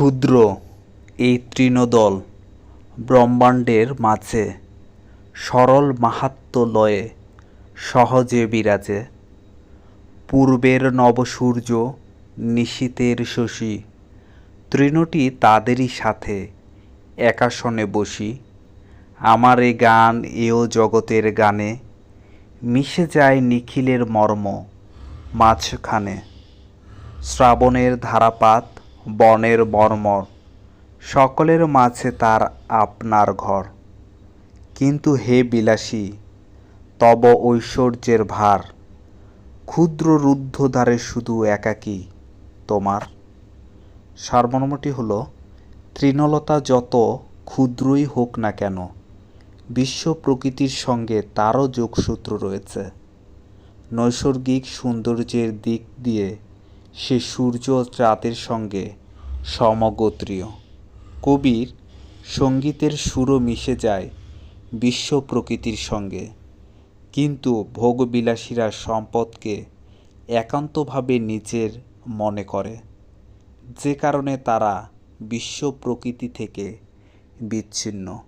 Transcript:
ক্ষুদ্র এই তৃণদল ব্রহ্মাণ্ডের মাঝে সরল মাহাত্ম্য লয়ে সহজে বিরাজে। পূর্বের নবসূর্য নিশীথের শশী, তৃণটি তাদেরই সাথে একাসনে বসি। আমার এ গান, এও জগতের গানে, মিশে যায় নিখিলের মর্ম মাঝখানে। শ্রাবণের ধারাপাত বনের মর্মর সকলের মাঝে তার আপনার ঘর। কিন্তু হে বিলাসী, তব ঐশ্বর্যের ভার। ক্ষুদ্র রুদ্ধদ্বারে শুধু একাকী তোমার। সারমর্মটি হল, তৃণলতা যত ক্ষুদ্রই হোক না কেন, বিশ্ব প্রকৃতির সঙ্গে তারও যোগসূত্র রয়েছে। নৈসর্গিক সৌন্দর্যের দিক দিয়ে সে সূর্য চাঁদের সঙ্গে সমগোত্রীয়। কবির সঙ্গীতের সুরও মিশে যায় বিশ্ব প্রকৃতির সঙ্গে। কিন্তু ভোগবিলাসীরা সম্পদকে একান্তভাবে নিজের মনে করে। যে কারণে তারা বিশ্ব প্রকৃতি থেকে বিচ্ছিন্ন।